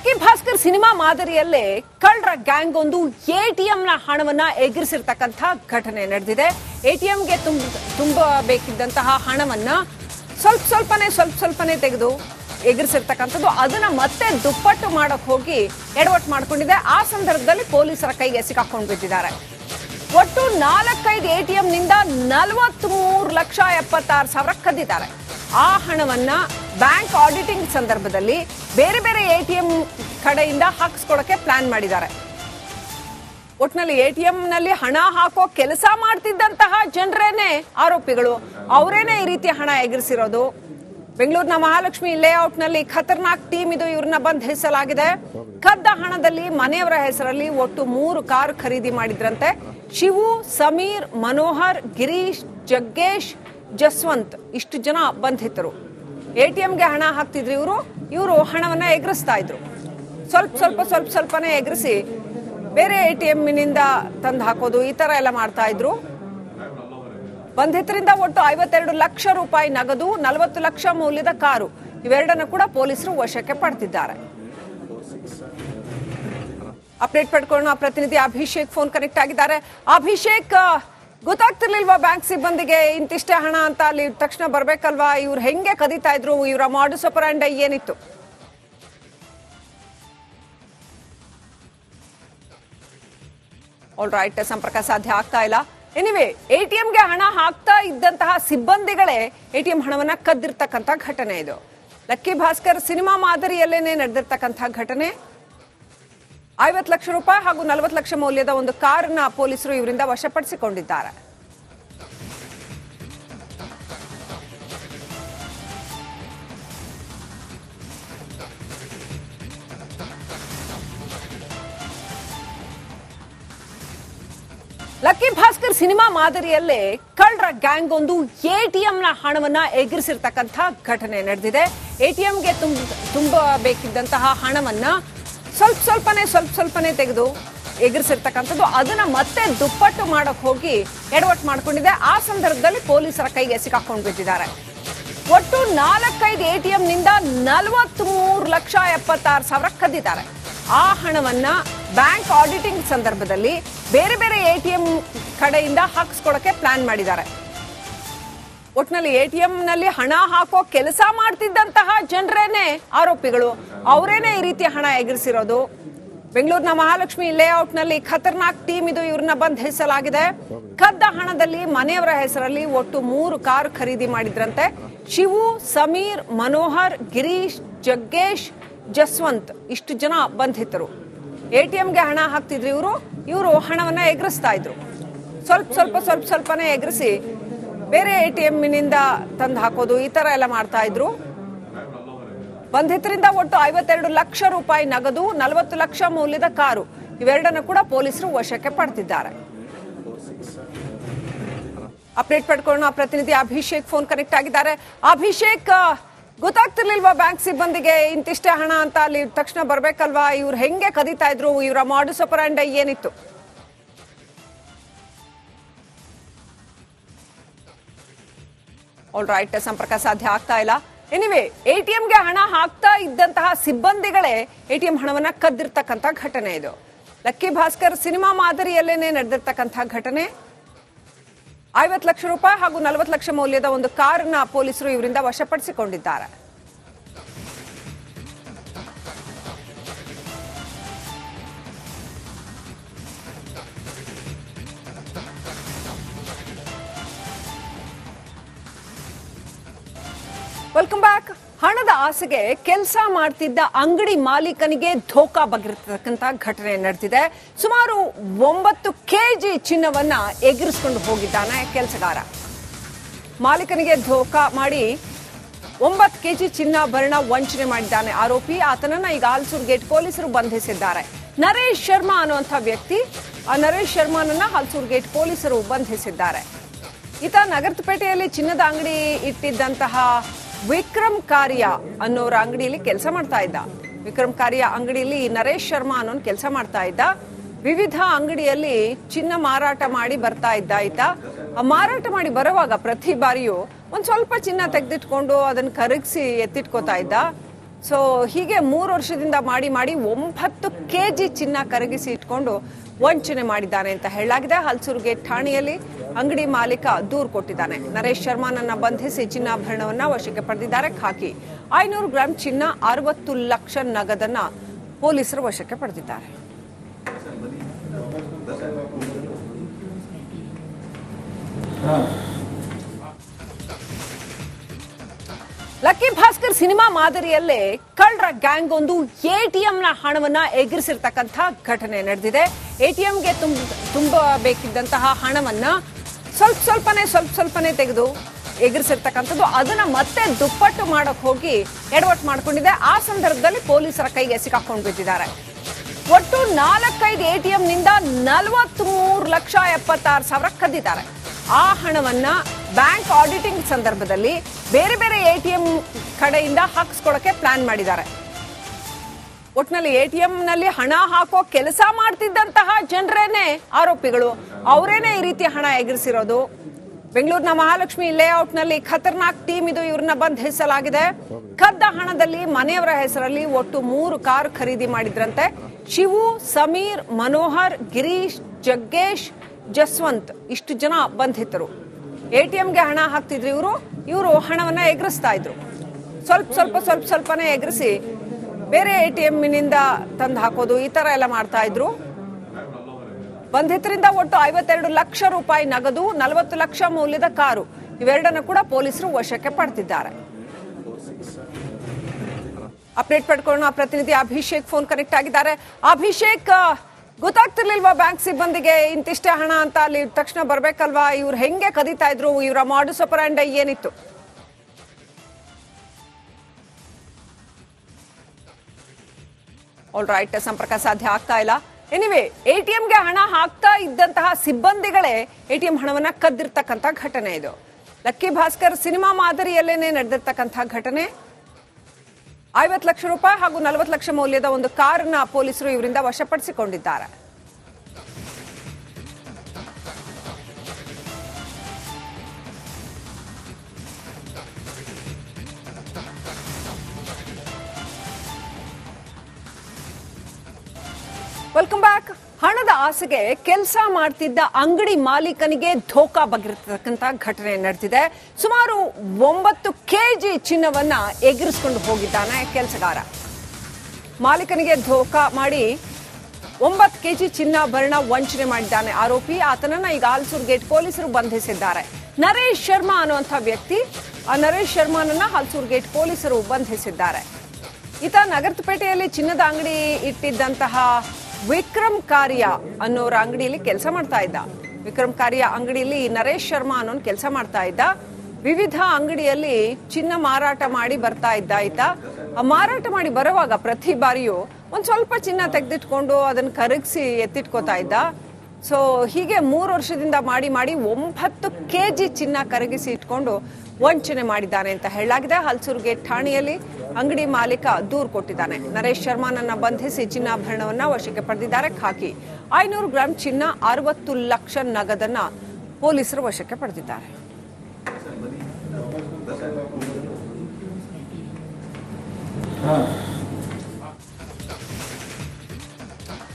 Lucky Bhaskar cinema ಮಾದರಿಯಲ್ಲೇ ಕಳ್ಳರ gang ಒಂದು ಎಟಿಎಂ ನ ಹಣವನ್ನ ಎಗರಿಸಿರ್ತಕ್ಕಂಥ ಘಟನೆ ನಡೆದಿದೆ. ಎಟಿಎಂಗೆ ತುಂಬ ತುಂಬಬೇಕಿದ್ದಂತಹ ಹಣವನ್ನ ಸ್ವಲ್ಪ ಸ್ವಲ್ಪನೇ ಸ್ವಲ್ಪ ಸ್ವಲ್ಪನೇ ತೆಗೆದು ಎಗರಿಸಿರ್ತಕ್ಕಂಥದ್ದು. ಅದನ್ನ ಮತ್ತೆ ದುಪ್ಪಟ್ಟು ಮಾಡಕ್ ಹೋಗಿ ಎಡವಟ್ಟು ಮಾಡ್ಕೊಂಡಿದೆ. ಆ ಸಂದರ್ಭದಲ್ಲಿ ಪೊಲೀಸರ ಕೈಗೆ ಸಿಕ್ಕಾಕೊಂಡು ಬಿದ್ದಿದ್ದಾರೆ. ಒಟ್ಟು ನಾಲ್ಕೈದು ಎಟಿಎಂ ನಿಂದ ನಲವತ್ಮೂರು ಲಕ್ಷ ಎಪ್ಪತ್ತಾರು ಸಾವಿರ ಕದ್ದಿದ್ದಾರೆ. ಆ ಹಣವನ್ನ ಬ್ಯಾಂಕ್ ಆಡಿಟಿಂಗ್ ಸಂದರ್ಭದಲ್ಲಿ ಬೇರೆ ಬೇರೆ ಎ ಟಿ ಎಂ ಕಡೆಯಿಂದ ಹಾಕಿಸ್ಕೊಡಕ್ಕೆ ಪ್ಲಾನ್ ಮಾಡಿದ್ದಾರೆ. ಒಟ್ನಲ್ಲಿ ಟಿ ನಲ್ಲಿ ಹಣ ಹಾಕೋ ಕೆಲಸ ಮಾಡ್ತಿದ್ದಂತಹ ಜನರೇನೆ ಆರೋಪಿಗಳು. ಅವರೇನೆ ಈ ರೀತಿ ಹಣ ಎಗರಿಸಿರೋದು. ಬೆಂಗಳೂರಿನ ಮಹಾಲಕ್ಷ್ಮಿ ಲೇಔಟ್ನಲ್ಲಿ ಖತರ್ನಾಕ್ ಟೀಮ್ ಇದು ಇವ್ರನ್ನ ಬಂಧಿಸಲಾಗಿದೆ. ಕದ್ದ ಹಣದಲ್ಲಿ ಮನೆಯವರ ಹೆಸರಲ್ಲಿ ಒಟ್ಟು ಮೂರು ಕಾರ್ ಖರೀದಿ ಮಾಡಿದ್ರಂತೆ. ಶಿವು, ಸಮೀರ್, ಮನೋಹರ್, ಗಿರೀಶ್, ಜಗ್ಗೇಶ್, ಜಸ್ವಂತ್ ಇಷ್ಟು ಜನ ಬಂಧಿತರು. ಎಟಿಎಂಗೆ ಹಣ ಹಾಕ್ತಿದ್ರು ಇವರು ಇವರು ಹಣವನ್ನು ಎಗರಿಸ್ತಾ ಇದ್ರು. ಸ್ವಲ್ಪ ಸ್ವಲ್ಪ ಸ್ವಲ್ಪ, ಸ್ವಲ್ಪನೇ ಎಗರಿಸಿ ಬೇರೆ ಎ ಟಿ ಎಮ್ಮಿನಿಂದ ತಂದು ಹಾಕೋದು, ಈ ಥರ ಎಲ್ಲ ಮಾಡ್ತಾ ಇದ್ರು. ಬಂಧಿತರಿಂದ ಒಟ್ಟು ಐವತ್ತೆರಡು ಲಕ್ಷ ರೂಪಾಯಿ ನಗದು, ನಲವತ್ತು ಲಕ್ಷ ಮೌಲ್ಯದ ಕಾರು. ಇವೆರಡನ್ನು ಕೂಡ ಪೊಲೀಸರು ವಶಕ್ಕೆ ಪಡೆದಿದ್ದಾರೆ ಅಪ್ಡೇಟ್ ಪಡ್ಕೊಳ್ಳೋಣ. ಪ್ರತಿನಿಧಿ ಅಭಿಷೇಕ್ ಫೋನ್ ಕನೆಕ್ಟ್ ಆಗಿದ್ದಾರೆ. ಅಭಿಷೇಕ್ ಗೊತ್ತಾಗ್ತಿರ್ಲಿಲ್ವಾ ಬ್ಯಾಂಕ್ ಸಿಬ್ಬಂದಿಗೆ ಇಂತಿಷ್ಟೇ ಹಣ ಅಂತ ಅಲ್ಲಿ ತಕ್ಷಣ ಬರ್ಬೇಕಲ್ವಾ? ಇವ್ರು ಹೆಂಗೆ ಕದೀತಾ ಇದ್ರು? ಇವರ ಮಾಡಸ್ ಅಪರಾಂಡ ಏನಿತ್ತು? ಆಲ್ ರೈಟ್ ಸಂಪರ್ಕ ಸಾಧ್ಯ ಆಗ್ತಾ ಇಲ್ಲ. ಎನಿವೆ ಎಟಿಎಂಗೆ ಹಣ ಹಾಕ್ತಾ ಇದ್ದಂತಹ ಸಿಬ್ಬಂದಿಗಳೇ ಎಟಿಎಂ ಹಣವನ್ನ ಕದ್ದಿರ್ತಕ್ಕಂಥ ಘಟನೆ ಇದು. ಲಕ್ಕಿ ಭಾಸ್ಕರ್ ಸಿನಿಮಾ ಮಾದರಿಯಲ್ಲೇನೆ ನಡೆದಿರ್ತಕ್ಕಂಥ ಘಟನೆ. ಐವತ್ತು ಲಕ್ಷ ರೂಪಾಯಿ ಹಾಗೂ ನಲವತ್ತು ಲಕ್ಷ ಮೌಲ್ಯದ ಒಂದು ಕಾರನ್ನ ಪೊಲೀಸರು ಇವರಿಂದ ವಶಪಡಿಸಿಕೊಂಡಿದ್ದಾರೆ. ಲಕ್ಕಿ ಭಾಸ್ಕರ್ ಸಿನಿಮಾ ಮಾದರಿಯಲ್ಲೇ ಕಳ್ಳರ ಗ್ಯಾಂಗ್ ಒಂದು ಎಟಿಎಂನ ಹಣವನ್ನ ಎಗರಿಸಿರ್ತಕ್ಕಂಥ ಘಟನೆ ನಡೆದಿದೆ. ಎಟಿಎಂಗೆ ತುಂಬ, ತುಂಬಬೇಕಿದ್ದಂತಹ ಹಣವನ್ನ ಸ್ವಲ್ಪ ಸ್ವಲ್ಪನೇ ಸ್ವಲ್ಪ ಸ್ವಲ್ಪನೇ ತೆಗೆದು ಎಗರಿಸಿರ್ತಕ್ಕಂಥದ್ದು. ಅದನ್ನ ಮತ್ತೆ ದುಪ್ಪಟ್ಟು ಮಾಡಕ್ ಹೋಗಿ ಎಡವಟ್ಟು ಮಾಡ್ಕೊಂಡಿದೆ. ಆ ಸಂದರ್ಭದಲ್ಲಿ ಪೊಲೀಸರ ಕೈಗೆ ಸಿಕ್ಕಾಕೊಂಡು ಬಿಟ್ಟಿದ್ದಾರೆ ಒಟ್ಟು ನಾಲ್ಕೈದು ಎ ಟಿ ಎಂನಿಂದ ನಲವತ್ತ್ಮೂರು ಲಕ್ಷ ಎಪ್ಪತ್ತಾರು ಸಾವಿರ ಕದ್ದಿದ್ದಾರೆ. ಆ ಹಣವನ್ನ ಬ್ಯಾಂಕ್ ಆಡಿಟಿಂಗ್ ಸಂದರ್ಭದಲ್ಲಿ ಬೇರೆ ಬೇರೆ ಎ ಟಿ ಎಂ ಕಡೆಯಿಂದ ಹಾಕಿಸ್ಕೊಡಕ್ಕೆ ಪ್ಲಾನ್ ಮಾಡಿದ್ದಾರೆ. ಒಟ್ನಲ್ಲಿ ಎಂ ನಲ್ಲಿ ಹಣ ಹಾಕೋ ಕೆಲಸ ಮಾಡ್ತಿದ್ದಂತಹ ಜನರೇನೆ ಆರೋಪಿಗಳು. ಅವರೇನೆ ಈ ರೀತಿ ಹಣ ಎಗರಿಸಿರೋದು? ಬೆಂಗಳೂರಿನ ಮಹಾಲಕ್ಷ್ಮಿ ಲೇಔಟ್ನಲ್ಲಿ ಖತರ್ನಾಕ್ ಟೀಮ್ ಇದು ಇವ್ರನ್ನ ಬಂಧಿಸಲಾಗಿದೆ ಕದ್ದ ಹಣದಲ್ಲಿ ಮನೆಯವರ ಹೆಸರಲ್ಲಿ ಒಟ್ಟು ಮೂರು ಕಾರ್ ಖರೀದಿ ಮಾಡಿದ್ರಂತೆ. ಶಿವು, ಸಮೀರ್, ಮನೋಹರ್, ಗಿರೀಶ್, ಜಗ್ಗೇಶ್, ಜಸ್ವಂತ್ ಇಷ್ಟು ಜನ ಬಂಧಿತರು ಎಟಿಎಂಗೆ ಹಣ ಹಾಕ್ತಿದ್ರು ಇವರು. ಇವರು ಹಣವನ್ನ ಎಗರಿಸ್ತಾ ಇದ್ರು. ಸ್ವಲ್ಪ ಸ್ವಲ್ಪ ಸ್ವಲ್ಪ ಸ್ವಲ್ಪನೇ ಎಗರಿಸಿ ಬೇರೆ ಎ ಟಿ ಎಮ್ಮಿನಿಂದ ತಂದು ಹಾಕೋದು ಈ ತರ ಎಲ್ಲ ಮಾಡ್ತಾ ಇದ್ರು. ಬಂಧಿತರಿಂದ ಒಟ್ಟು ಐವತ್ತೆರಡು ಲಕ್ಷ ರೂಪಾಯಿ ನಗದು, ನಲವತ್ತು ಲಕ್ಷ ಮೌಲ್ಯದ ಕಾರು. ಇವೆರಡನ್ನು ಕೂಡ ಪೊಲೀಸರು ವಶಕ್ಕೆ ಪಡೆದಿದ್ದಾರೆ ಅಪ್ಡೇಟ್ ಪಡ್ಕೊಳ್ಳೋಣ. ಪ್ರತಿನಿಧಿ ಅಭಿಷೇಕ್ ಫೋನ್ ಕನೆಕ್ಟ್ ಆಗಿದ್ದಾರೆ. ಅಭಿಷೇಕ್ ಗೊತ್ತಾಗ್ತಿರ್ಲಿಲ್ವಾ ಬ್ಯಾಂಕ್ ಸಿಬ್ಬಂದಿಗೆ ಇಂತಿಷ್ಟೇ ಹಣ ಅಂತ ಅಲ್ಲಿ ತಕ್ಷಣ ಬರ್ಬೇಕಲ್ವಾ? ಇವ್ರು ಹೆಂಗೆ ಕದೀತಾ ಇದ್ರು? ಇವರ ಮಾಡಸ್ ಅಪರಾಂಡ ಏನಿತ್ತು? ಆಲ್ ರೈಟ್ ಸಂಪರ್ಕ ಸಾಧ್ಯ ಆಗ್ತಾ ಇಲ್ಲ. ಎನಿವೆ ಎಟಿಎಂಗೆ ಹಣ ಹಾಕ್ತಾ ಇದ್ದಂತಹ ಸಿಬ್ಬಂದಿಗಳೇ ಎಟಿಎಂ ಹಣವನ್ನ ಕದ್ದಿರ್ತಕ್ಕಂಥ ಘಟನೆ ಇದು. ಲಕ್ಕಿ ಭಾಸ್ಕರ್ ಸಿನಿಮಾ ಮಾದರಿಯಲ್ಲೇನೆ ನಡೆದಿರ್ತಕ್ಕಂಥ ಘಟನೆ. ಐವತ್ತು ಲಕ್ಷ ರೂಪಾಯಿ ಹಾಗೂ ನಲವತ್ತು ಲಕ್ಷ ಮೌಲ್ಯದ ಒಂದು ಕಾರನ್ನ ಪೊಲೀಸರು ಇವರಿಂದ ವಶಪಡಿಸಿಕೊಂಡಿದ್ದಾರೆ. ವೆಲ್ಕಮ್ ಬ್ಯಾಕ್ ಹಣದ ಆಸೆಗೆ ಕೆಲಸ ಮಾಡ್ತಿದ್ದ ಅಂಗಡಿ ಮಾಲೀಕನಿಗೆ ಧೋಕಾ ಬಗೆರ್ತಕ್ಕಂಥ ಘಟನೆ ನಡೆದಿದೆ. ಸುಮಾರು ಒಂಬತ್ತು ಕೆಜಿ ಚಿನ್ನವನ್ನ ಎಗರಿಸ್ಕೊಂಡು ಹೋಗಿದ್ದಾನೆ ಕೆಲಸಗಾರ. ಮಾಲೀಕನಿಗೆ ಧೋಕಾ ಮಾಡಿ ಒಂಬತ್ತು ಕೆಜಿ ಚಿನ್ನಾಭರಣ ವಂಚನೆ ಮಾಡಿದ್ದಾನೆ ಆರೋಪಿ. ಆತನನ್ನ ಈಗ ಆಲ್ಸೂರ್ ಗೇಟ್ ಪೊಲೀಸರು ಬಂಧಿಸಿದ್ದಾರೆ. ನರೇಶ್ ಶರ್ಮಾ ಅನ್ನುವಂಥ ವ್ಯಕ್ತಿ, ಆ ನರೇಶ್ ಶರ್ಮಾನನ್ನ ಹಲ್ಸೂರ್ ಗೇಟ್ ಪೊಲೀಸರು ಬಂಧಿಸಿದ್ದಾರೆ. ಈತ ನಗರಪೇಟೆಯಲ್ಲಿ ಚಿನ್ನದ ಅಂಗಡಿ ಇಟ್ಟಿದ್ದಂತಹ ವಿಕ್ರಮ್ ಕಾರ್ಯ ಅನ್ನೋರ ಅಂಗಡಿಯಲ್ಲಿ ಕೆಲಸ ಮಾಡ್ತಾ ಇದ್ದ. ವಿಕ್ರಮ್ ಕಾರ್ಯ ಅಂಗಡಿಯಲ್ಲಿ ನರೇಶ್ ಶರ್ಮಾ ಅನ್ನೋನ್ ಕೆಲಸ ಮಾಡ್ತಾ ಇದ್ದ. ವಿವಿಧ ಅಂಗಡಿಯಲ್ಲಿ ಚಿನ್ನ ಮಾರಾಟ ಮಾಡಿ ಬರ್ತಾ ಇದ್ದ ಆಯ್ತಾ ಆ ಮಾರಾಟ ಮಾಡಿ ಬರುವಾಗ ಪ್ರತಿ ಬಾರಿಯೂ ಒಂದ್ ಸ್ವಲ್ಪ ಚಿನ್ನ ತೆಗೆದಿಟ್ಕೊಂಡು ಅದನ್ನ ಕರಗಿಸಿ ಎತ್ತಿಟ್ಕೋತಾ ಇದ್ದ. ಸೊ ಹೀಗೆ ಮೂರು ವರ್ಷದಿಂದ ಮಾಡಿ ಮಾಡಿ ಒಂಬತ್ತು ಕೆ ಜಿ ಚಿನ್ನ ಕರಗಿಸಿ ಇಟ್ಕೊಂಡು ವಂಚನೆ ಮಾಡಿದ್ದಾನೆ ಅಂತ ಹೇಳಲಾಗಿದೆ. ಹಲ್ಸೂರು ಗೇಟ್ ಠಾಣೆಯಲ್ಲಿ ಅಂಗಡಿ ಮಾಲೀಕ ದೂರು ಕೊಟ್ಟಿದ್ದಾನೆ. ನರೇಶ್ ಶರ್ಮಾನನ್ನ ಬಂಧಿಸಿ ಚಿನ್ನಾಭರಣವನ್ನ ವಶಕ್ಕೆ ಪಡೆದಿದ್ದಾರೆ. ಖಾಕಿ ಐನೂರು ಗ್ರಾಂ ಚಿನ್ನ ಅರವತ್ತು ಲಕ್ಷ ನಗದನ್ನ ಪೊಲೀಸರು ವಶಕ್ಕೆ ಪಡೆದಿದ್ದಾರೆ. ಲಕ್ಕಿ ಭಾಸ್ಕರ್ ಸಿನಿಮಾ ಮಾದರಿಯಲ್ಲೇ ಕಳ್ಳರ ಗ್ಯಾಂಗ್ ಒಂದು ಎಟಿಎಂನ ಹಣವನ್ನ ಎಗರಿಸಿರ್ತಕ್ಕಂಥ ಘಟನೆ ನಡೆದಿದೆ. ಎಟಿಎಂಗೆ ತುಂಬ, ತುಂಬಬೇಕಿದ್ದಂತಹ ಹಣವನ್ನ ಸ್ವಲ್ಪ ಸ್ವಲ್ಪನೇ ಸ್ವಲ್ಪ ಸ್ವಲ್ಪನೇ ತೆಗೆದು ಎಗರಿಸಿರ್ತಕ್ಕಂಥದ್ದು. ಅದನ್ನ ಮತ್ತೆ ದುಪ್ಪಟ್ಟು ಮಾಡಕ್ ಹೋಗಿ ಎಡವಟ್ಟು ಮಾಡ್ಕೊಂಡಿದೆ. ಆ ಸಂದರ್ಭದಲ್ಲಿ ಪೊಲೀಸರ ಕೈಗೆ ಸಿಕ್ಕಾಕೊಂಡು ಬಿದ್ದಿದ್ದಾರೆ ಒಟ್ಟು ನಾಲ್ಕೈದು ಎಟಿಎಂ ನಿಂದ ನಲವತ್ಮೂರು ಲಕ್ಷ ಎಪ್ಪತ್ತಾರು ಸಾವಿರ ಕದ್ದಿದ್ದಾರೆ. ಆ ಹಣವನ್ನ ಬ್ಯಾಂಕ್ ಆಡಿಟಿಂಗ್ ಸಂದರ್ಭದಲ್ಲಿ ಬೇರೆ ಬೇರೆ ಎಟಿಎಂ ಕಡೆಯಿಂದ ಹಾಕಿಸ್ಕೊಳಕ್ಕೆ ಪ್ಲಾನ್ ಮಾಡಿದ್ದಾರೆ. ಒಟ್ನಲ್ಲಿ ಎಟಿಎಂ ನಲ್ಲಿ ಹಣ ಹಾಕೋ ಕೆಲಸ ಮಾಡ್ತಿದ್ದಂತಹ ಜನರೇನೆ ಆರೋಪಿಗಳು. ಅವರೇನೆ ಈ ರೀತಿ ಹಣ ಎಗರಿಸಿರೋದು? ಬೆಂಗಳೂರಿನ ಮಹಾಲಕ್ಷ್ಮಿ ಲೇಔಟ್ನಲ್ಲಿ ಖತರ್ನಾಕ್ ಟೀಮ್ ಇದು ಇವ್ರನ್ನ ಬಂಧಿಸಲಾಗಿದೆ ಕದ್ದ ಹಣದಲ್ಲಿ ಮನೆಯವರ ಹೆಸರಲ್ಲಿ ಒಟ್ಟು ಮೂರು ಕಾರ್ ಖರೀದಿ ಮಾಡಿದ್ರಂತೆ. ಶಿವು, ಸಮೀರ್, ಮನೋಹರ್, ಗಿರೀಶ್, ಜಗ್ಗೇಶ್, ಜಸ್ವಂತ್ ಇಷ್ಟು ಜನ ಬಂಧಿತರು ಎಟಿಎಂಗೆ ಹಣ ಹಾಕ್ತಿದ್ರು ಇವರು ಇವರು ಹಣವನ್ನು ಎಗರಿಸ್ತಾ ಇದ್ರು. ಸ್ವಲ್ಪ ಸ್ವಲ್ಪ ಸ್ವಲ್ಪ, ಸ್ವಲ್ಪನೇ ಎಗರಿಸಿ ಬೇರೆ ಎ ಟಿ ಎಮ್ಮಿನಿಂದ ತಂದು ಹಾಕೋದು ಈ ಥರ ಎಲ್ಲ ಮಾಡ್ತಾ ಇದ್ರು. ಬಂಧಿತರಿಂದ ಒಟ್ಟು ಐವತ್ತೆರಡು ಲಕ್ಷ ರೂಪಾಯಿ ನಗದು, ನಲವತ್ತು ಲಕ್ಷ ಮೌಲ್ಯದ ಕಾರು. ಇವೆರಡನ್ನು ಕೂಡ ಪೊಲೀಸರು ವಶಕ್ಕೆ ಪಡೆದಿದ್ದಾರೆ ಅಪ್ಡೇಟ್ ಪಡ್ಕೊಳ್ಳೋಣ. ಪ್ರತಿನಿಧಿ ಅಭಿಷೇಕ್ ಫೋನ್ ಕನೆಕ್ಟ್ ಆಗಿದ್ದಾರೆ. ಅಭಿಷೇಕ್ ಗೊತ್ತಾಗ್ತಿರ್ಲಿಲ್ವಾ ಬ್ಯಾಂಕ್ ಸಿಬ್ಬಂದಿಗೆ? ಇಂತಿಷ್ಟೇ ಹಣ ಅಂತ ಅಲ್ಲಿ ತಕ್ಷಣ ಬರ್ಬೇಕಲ್ವಾ? ಇವ್ರು ಹೆಂಗೆ ಕದೀತಾ ಇದ್ರು? ಇವರ ಮಾಡಸ್ ಅಪರಾಂಡ ಏನಿತ್ತು? ಆಲ್ ರೈಟ್ ಸಂಪರ್ಕ ಸಾಧ್ಯ ಆಗ್ತಾ ಇಲ್ಲ. ಎನಿವೆ ಎಟಿಎಂಗೆ ಹಣ ಹಾಕ್ತಾ ಇದ್ದಂತಹ ಸಿಬ್ಬಂದಿಗಳೇ ಎಟಿಎಂ ಹಣವನ್ನ ಕದ್ದಿರ್ತಕ್ಕಂಥ ಘಟನೆ ಇದು. ಲಕ್ಕಿ ಭಾಸ್ಕರ್ ಸಿನಿಮಾ ಮಾದರಿಯಲ್ಲೇನೆ ನಡೆದಿರ್ತಕ್ಕಂಥ ಘಟನೆ. ಐವತ್ತು ಲಕ್ಷ ರೂಪಾಯಿ ಹಾಗೂ ನಲವತ್ತು ಲಕ್ಷ ಮೌಲ್ಯದ ಒಂದು ಕಾರನ್ನ ಪೊಲೀಸರು ಇವರಿಂದ ವಶಪಡಿಸಿಕೊಂಡಿದ್ದಾರೆ. ವೆಲ್ಕಮ್ ಬ್ಯಾಕ್ ಹಣದ ಆಸೆಗೆ ಕೆಲಸ ಮಾಡ್ತಿದ್ದ ಅಂಗಡಿ ಮಾಲೀಕನಿಗೆ ಧೋಕಾ ಬಗೆರ್ತಕ್ಕಂಥ ಘಟನೆ ನಡೆದಿದೆ. ಸುಮಾರು ಒಂಬತ್ತು ಕೆಜಿ ಚಿನ್ನವನ್ನ ಎಗರಿಸ್ಕೊಂಡು ಹೋಗಿದ್ದಾನೆ ಕೆಲಸಗಾರ. ಮಾಲೀಕನಿಗೆ ಧೋಕಾ ಮಾಡಿ ಒಂಬತ್ತು ಕೆಜಿ ಚಿನ್ನಾಭರಣ ವಂಚನೆ ಮಾಡಿದ್ದಾನೆ ಆರೋಪಿ. ಆತನನ್ನ ಈಗ ಆಲ್ಸೂರ್ ಗೇಟ್ ಪೊಲೀಸರು ಬಂಧಿಸಿದ್ದಾರೆ. ನರೇಶ್ ಶರ್ಮಾ ಅನ್ನುವಂಥ ವ್ಯಕ್ತಿ, ಆ ನರೇಶ್ ಶರ್ಮಾನನ್ನ ಹಲ್ಸೂರ್ ಗೇಟ್ ಪೊಲೀಸರು ಬಂಧಿಸಿದ್ದಾರೆ. ಈತ ನಗರಪೇಟೆಯಲ್ಲಿ ಚಿನ್ನದ ಅಂಗಡಿ ಇಟ್ಟಿದ್ದಂತಹ ವಿಕ್ರಮ್ ಕಾರ್ಯ ಅನ್ನೋರ ಅಂಗಡಿಯಲ್ಲಿ ಕೆಲಸ ಮಾಡ್ತಾ ಇದ್ದ. ವಿಕ್ರಮ್ ಕಾರ್ಯ ಅಂಗಡಿಯಲ್ಲಿ ನರೇಶ್ ಶರ್ಮಾ ಅನ್ನೋನ್ ಕೆಲಸ ಮಾಡ್ತಾ ಇದ್ದ. ವಿವಿಧ ಅಂಗಡಿಯಲ್ಲಿ ಚಿನ್ನ ಮಾರಾಟ ಮಾಡಿ ಬರ್ತಾ ಇದ್ದ ಆಯ್ತಾ? ಆ ಮಾರಾಟ ಮಾಡಿ ಬರುವಾಗ ಪ್ರತಿ ಬಾರಿಯೂ ಒಂದು ಸ್ವಲ್ಪ ಚಿನ್ನ ತೆಗೆದಿಟ್ಕೊಂಡು ಅದನ್ನು ಕರಗಿಸಿ ಎತ್ತಿಟ್ಕೋತಾ ಇದ್ದ? ಸೊ ಹೀಗೆ ಮೂರು ವರ್ಷದಿಂದ ಮಾಡಿ ಮಾಡಿ ಒಂಬತ್ತು ಕೆ ಜಿ ಚಿನ್ನ ಕರಗಿಸಿ ಇಟ್ಕೊಂಡು ವಂಚನೆ ಮಾಡಿದ್ದಾನೆ ಅಂತ ಹೇಳಲಾಗಿದೆ. ಹಲ್ಸೂರು ಗೇಟ್ ಠಾಣೆಯಲ್ಲಿ ಅಂಗಡಿ ಮಾಲೀಕ ದೂರು ಕೊಟ್ಟಿದ್ದಾನೆ. ನರೇಶ್ ಶರ್ಮಾನನ್ನ ಬಂಧಿಸಿ ಚಿನ್ನಾಭರಣವನ್ನ ವಶಕ್ಕೆ ಪಡೆದಿದ್ದಾರೆ. ಖಾಕಿ ಐನೂರು ಗ್ರಾಂ ಚಿನ್ನ ಅರವತ್ತು ಲಕ್ಷ ನಗದನ್ನ ಪೊಲೀಸರು ವಶಕ್ಕೆ ಪಡೆದಿದ್ದಾರೆ. ಹಾಂ